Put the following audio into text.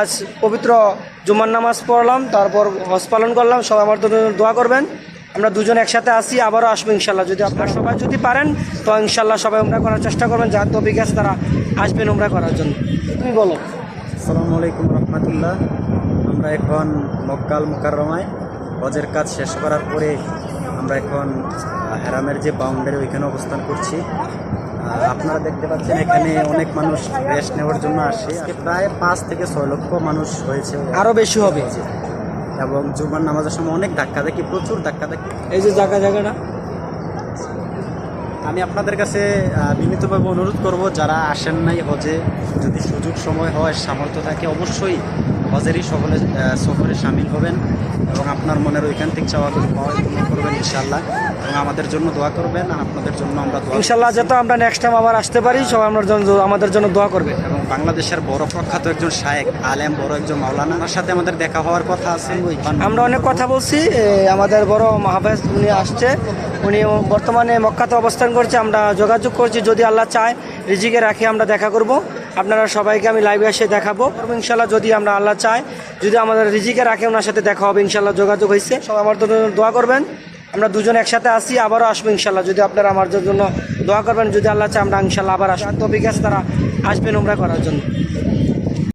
আজ পবিত্র জুমার নামাজ পড়লাম, তারপর হজ পালন করলাম, সবাই আমার দোয়া করবেন। আমরা দুজন একসাথে আসি, আবারও আসব ইনশাল্লাহ। যদি আপনারা সবাই যদি পারেন, তো ইনশাল্লাহ সবাই উমরা করার চেষ্টা করবেন, যার তবিক আছে তারা আসবেন উমরা করার জন্য। তুমি বলো। আসসালামু আলাইকুম রহমতুল্লাহ। আমরা এখন মক্কাল মুকাররমায় হজের কাজ শেষ করার পরে আমরা এখন হেরামের যে বাউন্ডারি, ওইখানে অবস্থান করছি। আপনারা দেখতে পাচ্ছেন এখানে অনেক মানুষ রেস্ট নেওয়ার জন্য আসে। আজকে প্রায় পাঁচ থেকে ছয় লক্ষ মানুষ হয়েছে আরও বেশি হবে। এবং জুমার নামাজের সময় অনেক ধাক্কা দেখি প্রচুর ধাক্কা দেখি। এই যে জায়গা জায়গাটা? আমি আপনাদের কাছে বিনীতভাবে অনুরোধ করব যারা আসেন নাই হজে যদি সুযোগ সময় হয় সামর্থ্য থাকে অবশ্যই হজেরই সকলে সফরে সামিল হবেন এবং আপনার মনের ঐকান্তিক চাওয়াগুলো পাওয়া করবেন ইনশাল্লাহ এবং আমাদের জন্য দোয়া করবেন আর আপনাদের জন্য আমরা দোয়া ইনশাল্লাহ যাতে আমরা নেক্সট টাইম আবার আসতে পারি সবাই আমার জন্য আমাদের জন্য দোয়া করবে। এবং বাংলাদেশের বড় প্রখ্যাত একজন শায়েক আলেম বড় একজন মাওলানা। ওনার সাথে আমাদের দেখা হওয়ার কথা আছে। আমরা অনেক কথা বলছি আমাদের বড় মাহাবাজ উনি আসছে। উনি বর্তমানে মক্কাতে অবস্থান করছে আমরা যোগাযোগ করছি যদি আল্লাহ চায় রিজিকে রাখি আমরা দেখা করব। আপনারা সবাইকে আমি লাইভে এসে দেখাবো। ইনশাল্লাহ যদি আমরা আল্লাহ চাই যদি আমাদের রিজিকে রাখে ওনার সাথে দেখা হবে ইনশাল্লাহ যোগাযোগ হয়েছে। সব আমার দোয়া করবেন। আমরা দুজন একসাথে আসি আবারও আসব ইনশাল্লাহ যদি আপনারা আমার জন্য দোয়া করবেন, যদি আল্লাহ চায়, আমরা ইনশাল্লাহ আবার আসব। তো বিকাশ তারা আসবেন উমরা করার জন্য।